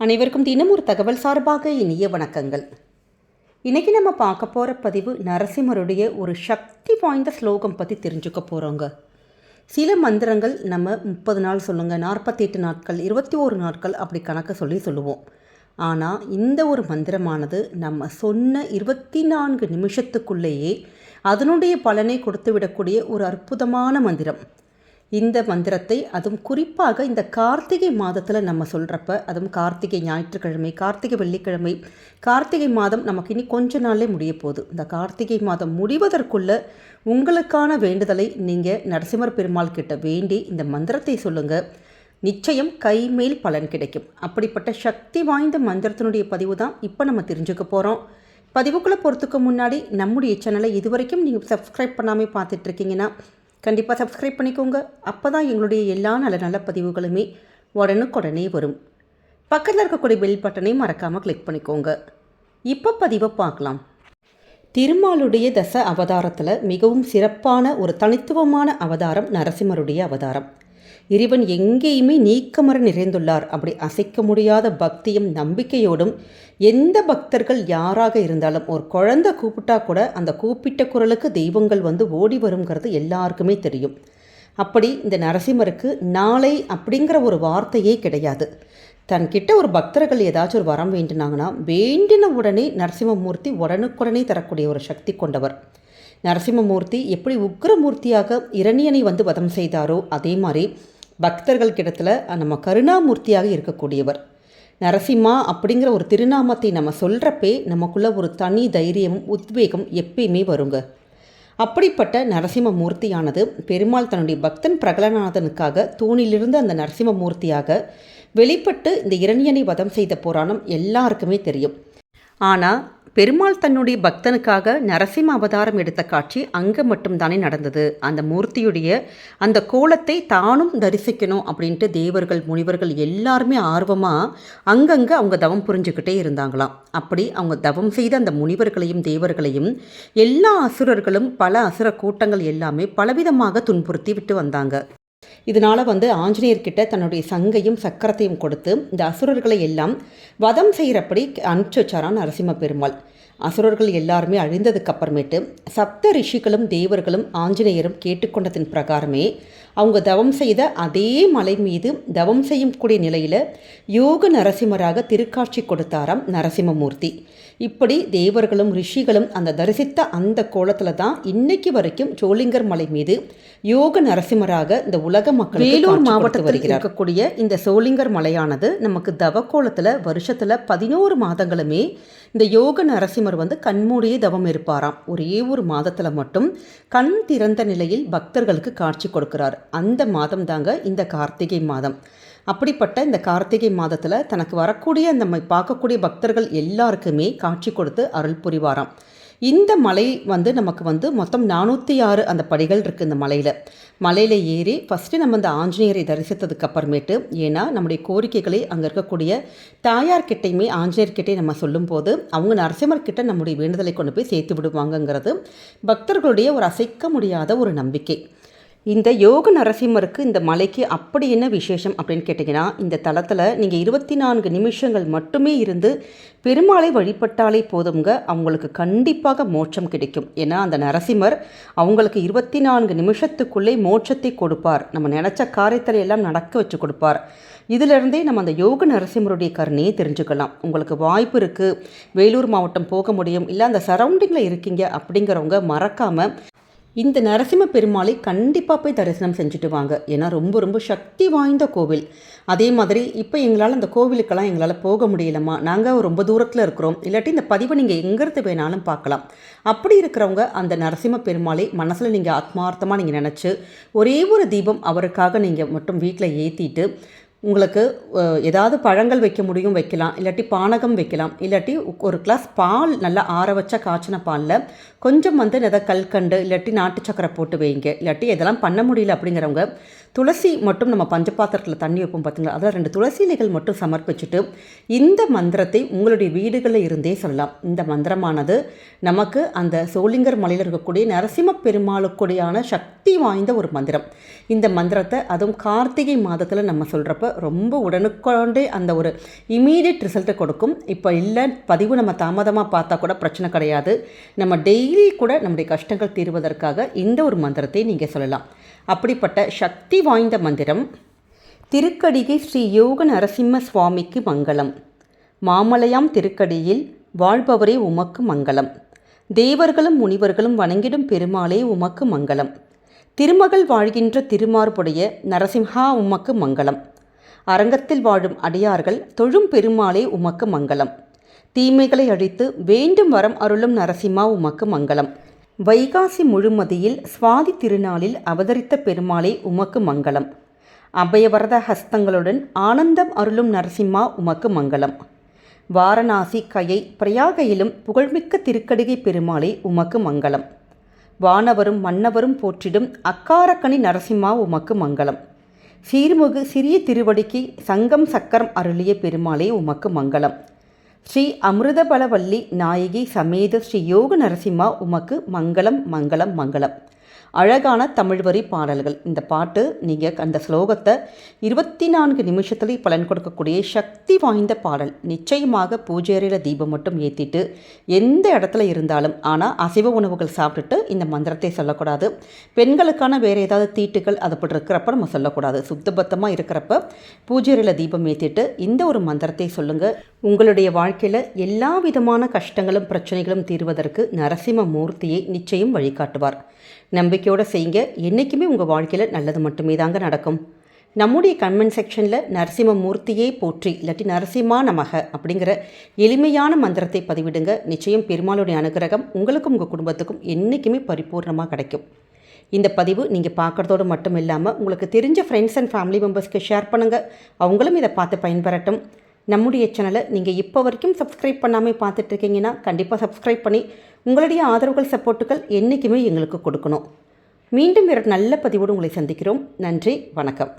அனைவருக்கும் தினம் ஒரு தகவல் சார்பாக இனிய வணக்கங்கள். இன்றைக்கி நம்ம பார்க்க போகிற பதிவு நரசிம்மருடைய ஒரு சக்தி வாய்ந்த ஸ்லோகம் பற்றி தெரிஞ்சுக்க போகிறோங்க சில மந்திரங்கள் நம்ம முப்பது நாள் சொல்லுங்கள் நாற்பத்தெட்டு நாட்கள் இருபத்தி ஒரு நாட்கள் அப்படி கணக்கு சொல்லி சொல்லுவோம். ஆனால் இந்த ஒரு மந்திரமானது நம்ம சொன்ன இருபத்தி நான்கு நிமிஷத்துக்குள்ளேயே அதனுடைய பலனை கொடுத்து விடக்கூடிய ஒரு அற்புதமான மந்திரம். இந்த மந்திரத்தை அதுவும் குறிப்பாக இந்த கார்த்திகை மாதத்தில் நம்ம சொல்கிறப்ப அதுவும் கார்த்திகை ஞாயிற்றுக்கிழமை கார்த்திகை வெள்ளிக்கிழமை கார்த்திகை மாதம் நமக்கு இனி கொஞ்ச நாளே முடிய போகுது. இந்த கார்த்திகை மாதம் முடிவதற்குள்ளே உங்களுக்கான வேண்டுதலை நீங்கள் நரசிம்மர் பெருமாள் கிட்ட வேண்டி இந்த மந்திரத்தை சொல்லுங்கள் நிச்சயம் கைமேல் பலன் கிடைக்கும். அப்படிப்பட்ட சக்தி வாய்ந்த மந்திரத்தினுடைய பதிவு தான் இப்போ நம்ம தெரிஞ்சுக்க போகிறோம் பதிவுக்குள்ளே போகிறதுக்கு முன்னாடி நம்முடைய சேனலை இதுவரைக்கும் நீங்கள் சப்ஸ்கிரைப் பண்ணாமல் பார்த்துட்ருக்கீங்கன்னா கண்டிப்பாக சப்ஸ்கிரைப் பண்ணிக்கோங்க. அப்போ தான் எங்களுடைய எல்லா நல்ல நல்ல பதிவுகளுமே உடனுக்குடனே வரும். பக்கத்தில் இருக்கக்கூடிய பெல் பட்டனை மறக்காமல் கிளிக் பண்ணிக்கோங்க. இப்போ பதிவை பார்க்கலாம். திருமாலுடைய தச அவதாரத்தில் மிகவும் சிறப்பான ஒரு தனித்துவமான அவதாரம் நரசிம்மருடைய அவதாரம். இறைவன் எங்கேயுமே நீக்கமர நிறைந்துள்ளார். அப்படி அசைக்க முடியாத பக்தியும் நம்பிக்கையோடும் எந்த பக்தர்கள் யாராக இருந்தாலும் ஒரு குழந்தை கூப்பிட்டா கூட அந்த கூப்பிட்ட குரலுக்கு தெய்வங்கள் வந்து ஓடி வருங்கிறது எல்லாருக்குமே தெரியும். அப்படி இந்த நரசிம்மருக்கு நாளை அப்படிங்கிற ஒரு வார்த்தையே கிடையாது. தன்கிட்ட ஒரு பக்தர்கள் ஏதாச்சும் ஒரு வரம் வேண்டினாங்கன்னா வேண்டின உடனே நரசிம்மமூர்த்தி உடனுக்குடனே தரக்கூடிய ஒரு சக்தி கொண்டவர். நரசிம்மமூர்த்தி எப்படி உக்ரமூர்த்தியாக இரணியனை வந்து வதம் செய்தாரோ அதே மாதிரி பக்தர்கள் கிடத்தில் நம்ம கருணாமூர்த்தியாக இருக்கக்கூடியவர். நரசிம்மா அப்படிங்கிற ஒரு திருநாமத்தை நம்ம சொல்கிறப்பே நமக்குள்ள ஒரு தனி தைரியம் உத்வேகம் எப்பயுமே வருங்க. அப்படிப்பட்ட நரசிம்ம மூர்த்தியானது பெருமாள் தன்னுடைய பக்தன் பிரகலநாதனுக்காக தூணிலிருந்து அந்த நரசிம்ம மூர்த்தியாக வெளிப்பட்டு இந்த இரணியனை வதம் செய்த புராணம் எல்லாருக்குமே தெரியும். ஆனால் பெருமாள் தன்னுடைய பக்தனுக்காக நரசிம்ம அவதாரம் எடுத்த காட்சி அங்கே மட்டும்தானே நடந்தது. அந்த மூர்த்தியுடைய அந்த கோலத்தை தானும் தரிசிக்கணும் அப்படின்ட்டு தேவர்கள் முனிவர்கள் எல்லாருமே ஆர்வமாக அங்கங்கே அவங்க தவம் புரிஞ்சுக்கிட்டே இருந்தாங்களாம். அப்படி அவங்க தவம் செய்த அந்த முனிவர்களையும் தேவர்களையும் எல்லா அசுரர்களும் பல அசுர கூட்டங்கள் எல்லாமே பலவிதமாக துன்புறுத்தி விட்டு வந்தாங்க. இதனால் வந்து ஆஞ்சநேயர்கிட்ட தன்னுடைய சங்கையும் சக்கரத்தையும் கொடுத்து இந்த அசுரர்களை எல்லாம் வதம் செய்கிறப்படி அனுப்பிச்சு வச்சாரான் நரசிம்ம பெருமாள் அசுரர்கள் எல்லாருமே அழிந்ததுக்கு அப்புறமேட்டு சப்த ரிஷிகளும் தேவர்களும் ஆஞ்சநேயரும் கேட்டுக்கொண்டதின் பிரகாரமே அவங்க தவம் செய்த அதே மலை மீது தவம் செய்யக்கூடிய நிலையில் யோக நரசிம்மராக திருக்காட்சி கொடுத்தாராம் நரசிம்மமூர்த்தி. இப்படி தேவர்களும் ரிஷிகளும் அந்த தரிசித்த அந்த கோலத்தில் தான் இன்னைக்கு வரைக்கும் சோளிங்கர் மலை மீது யோக நரசிம்மராக இந்த உலக மக்கள் வேலூர் மாவட்டத்தில் இருக்கக்கூடிய இந்த சோளிங்கர் மலையானது நமக்கு தவக்கோலத்தில் வருஷத்தில் பதினோரு மாதங்களுமே இந்த யோக நரசிம்மர் வந்து கண்மூடியே தவம் இருப்பாராம். ஒரே ஒரு மாதத்தில் மட்டும் கண் திறந்த நிலையில் பக்தர்களுக்கு காட்சி கொடுக்கிறார். அந்த மாதம் தாங்க இந்த கார்த்திகை மாதம். அப்படிப்பட்ட இந்த கார்த்திகை மாதத்தில் தனக்கு வரக்கூடிய அந்த பார்க்கக்கூடிய பக்தர்கள் எல்லாருக்குமே காட்சி கொடுத்து அருள் புரிவாராம். இந்த மலை வந்து நமக்கு வந்து மொத்தம் நானூற்றி ஆறு அந்த படிகள் இருக்குது இந்த மலையில். மலையில் ஏறி ஃபஸ்ட்டு நம்ம இந்த ஆஞ்சநேயரை தரிசித்ததுக்கு அப்புறமேட்டு ஏன்னா நம்முடைய கோரிக்கைகளை அங்கே இருக்கக்கூடிய தாயார்கிட்டையுமே ஆஞ்சநேயர்கிட்டே நம்ம சொல்லும்போது அவங்க நரசிம்மர்கிட்ட நம்முடைய வேண்டுதலை கொண்டு போய் சேர்த்து விடுவாங்கங்கிறது பக்தர்களுடைய ஒரு அசைக்க முடியாத ஒரு நம்பிக்கை. இந்த யோக நரசிம்மருக்கு இந்த மலைக்கு அப்படி என்ன விசேஷம் அப்படின்னு கேட்டிங்கன்னா இந்த தளத்தில் நீங்கள் இருபத்தி நான்கு நிமிஷங்கள் மட்டுமே இருந்து பெருமாளை வழிபட்டாலே போதுங்க அவங்களுக்கு கண்டிப்பாக மோட்சம் கிடைக்கும். ஏன்னா அந்த நரசிம்மர் அவங்களுக்கு இருபத்தி நான்கு நிமிஷத்துக்குள்ளே மோட்சத்தை கொடுப்பார். நம்ம நினச்ச காரியத்தில் எல்லாம் நடக்க வச்சு கொடுப்பார். இதிலிருந்தே நம்ம அந்த யோக நரசிம்மருடைய கருணையை தெரிஞ்சுக்கலாம். உங்களுக்கு வாய்ப்பு இருக்குது வேலூர் மாவட்டம் போக முடியும். இல்லை அந்த சரௌண்டிங்கில் இருக்கீங்க அப்படிங்கிறவங்க மறக்காமல் இந்த நரசிம்ம பெருமாளை கண்டிப்பாக போய் தரிசனம் செஞ்சுட்டு வாங்க. ஏன்னா ரொம்ப ரொம்ப சக்தி வாய்ந்த கோவில். அதே மாதிரி இப்போ எங்களால் அந்த கோவிலுக்கெல்லாம் எங்களால் போக முடியலம்மா. நாங்கள் ரொம்ப தூரத்தில் இருக்கிறோம். இல்லாட்டி இந்த பதிவை நீங்கள் எங்கேருந்து வேணாலும் பார்க்கலாம். அப்படி இருக்கிறவங்க அந்த நரசிம்ம பெருமாளை மனசில் நீங்கள் ஆத்மார்த்தமாக நீங்கள் நினச்சி ஒரே ஒரு தீபம் அவருக்காக நீங்கள் மட்டும் வீட்டில் ஏற்றிட்டு உங்களுக்கு ஏதாவது பழங்கள் வைக்க முடியும் வைக்கலாம். இல்லாட்டி பானகம் வைக்கலாம். இல்லாட்டி ஒரு கிளாஸ் பால் நல்லா ஆற வச்ச காய்ச்சின பாலில் கொஞ்சம் வந்து எதாவது கல்கண்டு இல்லாட்டி நாட்டு சக்கரை போட்டு வைங்க. இல்லாட்டி இதெல்லாம் பண்ண முடியல அப்படிங்கிறவங்க துளசி மட்டும் நம்ம பஞ்சபாத்திரத்தில் தண்ணி வைப்போம் பார்த்தீங்களா அதில் ரெண்டு துளசி இலைகள் மட்டும் சமர்ப்பிச்சுட்டு இந்த மந்திரத்தை உங்களுடைய வீடுகளில் இருந்தே சொல்லலாம். இந்த மந்திரமானது நமக்கு அந்த சோளிங்கர் மலையில் இருக்கக்கூடிய நரசிம்ம பெருமாளுக்குடையான சக்தி வாய்ந்த ஒரு மந்திரம். இந்த மந்திரத்தை அதுவும் கார்த்திகை மாதத்தில் நம்ம சொல்கிறப்ப ரொம்ப உடனுக்கொண்டே அந்த ஒரு இமீடியட் ரிசல்ட்டை கொடுக்கும். இப்போ இல்லை பதிவு நம்ம தாமதமாக பார்த்தா கூட பிரச்சனை கிடையாது. நம்ம டெய்லி கூட நம்முடைய கஷ்டங்கள் தீர்வதற்காக இந்த ஒரு மந்திரத்தை நீங்கள் சொல்லலாம். அப்படிப்பட்ட சக்தி வாய்ந்த மந்திரம் திருக்கடிகை ஸ்ரீ யோக நரசிம்ம சுவாமிக்கு மங்களம். மாமலையாம் திருக்கடியில் வாழ்பவரே உமக்கு மங்களம். தேவர்களும் முனிவர்களும் வணங்கிடும் பெருமாளே உமக்கு மங்களம். திருமகள் வாழ்கின்ற திருமார்புடைய நரசிம்ஹா உமக்கு மங்களம். அரங்கத்தில் வாழும் அடியார்கள் தொழும் பெருமாளே உமக்கு மங்களம். தீமைகளை அழித்து வேண்டும் வரம் அருளும் நரசிம்மா உமக்கு மங்களம். வைகாசி முழுமதியில் சுவாதி திருநாளில் அவதரித்த பெருமாளே உமக்கு மங்களம். அபயவரத ஹஸ்தங்களுடன் ஆனந்தம் அருளும் நரசிம்மா உமக்கு மங்களம். வாரணாசி கயை பிரயாகையிலும் புகழ்மிக்க திருக்கடுகை பெருமாளே உமக்கு மங்களம். வானவரும் மன்னவரும் போற்றிடும் அக்காரக்கனி நரசிம்மா உமக்கு மங்களம். சீர்முகு சிறிய திருவடிக்கு சங்கம் சக்கரம் அருளிய பெருமாளே உமக்கு மங்களம். ஸ்ரீ அமிர்தபலவல்லி நாயகி சமேத ஸ்ரீ யோக நரசிம்மா உமக்கு மங்களம் மங்களம் மங்களம். அழகான தமிழ் வரி பாடல்கள். இந்த பாட்டு நீங்கள் அந்த ஸ்லோகத்தை இருபத்தி நான்கு நிமிஷத்துல பலன் கொடுக்கக்கூடிய சக்தி வாய்ந்த பாடல். நிச்சயமாக பூஜை தீபம் மட்டும் ஏற்றிட்டு எந்த இடத்துல இருந்தாலும் ஆனால் அசைவ உணவுகள் சாப்பிட்டுட்டு இந்த மந்திரத்தை சொல்லக்கூடாது. பெண்களுக்கான வேறு ஏதாவது தீட்டுகள் அது அப்படி இருக்கிறப்ப நம்ம சொல்லக்கூடாது. சுத்தபத்தமாக இருக்கிறப்ப பூஜை தீபம் ஏற்றிட்டு இந்த ஒரு மந்திரத்தை சொல்லுங்கள் உங்களுடைய வாழ்க்கையில் எல்லா விதமான கஷ்டங்களும் பிரச்சனைகளும் தீர்வதற்கு நரசிம்ம மூர்த்தியை நிச்சயம் வழிகாட்டுவார். நம்பிக்கையோடு செய்யுங்க. என்றைக்குமே உங்கள் வாழ்க்கையில் நல்லது மட்டுமே தாங்க நடக்கும். நம்முடைய கமெண்ட் செக்ஷனில் நரசிம்ம மூர்த்தியே போற்றி இல்லாட்டி நரசிம்மா நமக அப்படிங்கிற எளிமையான மந்திரத்தை பதிவிடுங்க. நிச்சயம் பெருமாளுடைய அனுகிரகம் உங்களுக்கும் உங்கள் குடும்பத்துக்கும் என்றைக்குமே பரிபூர்ணமாக கிடைக்கும். இந்த பதிவு நீங்கள் பார்க்குறதோடு மட்டும் இல்லாமல் உங்களுக்கு தெரிஞ்ச ஃப்ரெண்ட்ஸ் அண்ட் ஃபேமிலி மெம்பர்ஸ்க்கு ஷேர் பண்ணுங்கள் அவங்களும் இதை பார்த்து பயன்பெறட்டும். நம்முடைய சேனலை நீங்கள் இப்போ வரைக்கும் சப்ஸ்கிரைப் பண்ணாமல் பார்த்துட்ருக்கீங்கன்னா கண்டிப்பாக சப்ஸ்கிரைப் பண்ணி உங்களுடைய ஆதரவுகள் சப்போர்ட்டுகள் என்றைக்குமே எங்களுக்கு கொடுக்கணும். மீண்டும் ஒரு நல்ல பதிவோடு உங்களை சந்திக்கிறோம். நன்றி வணக்கம்.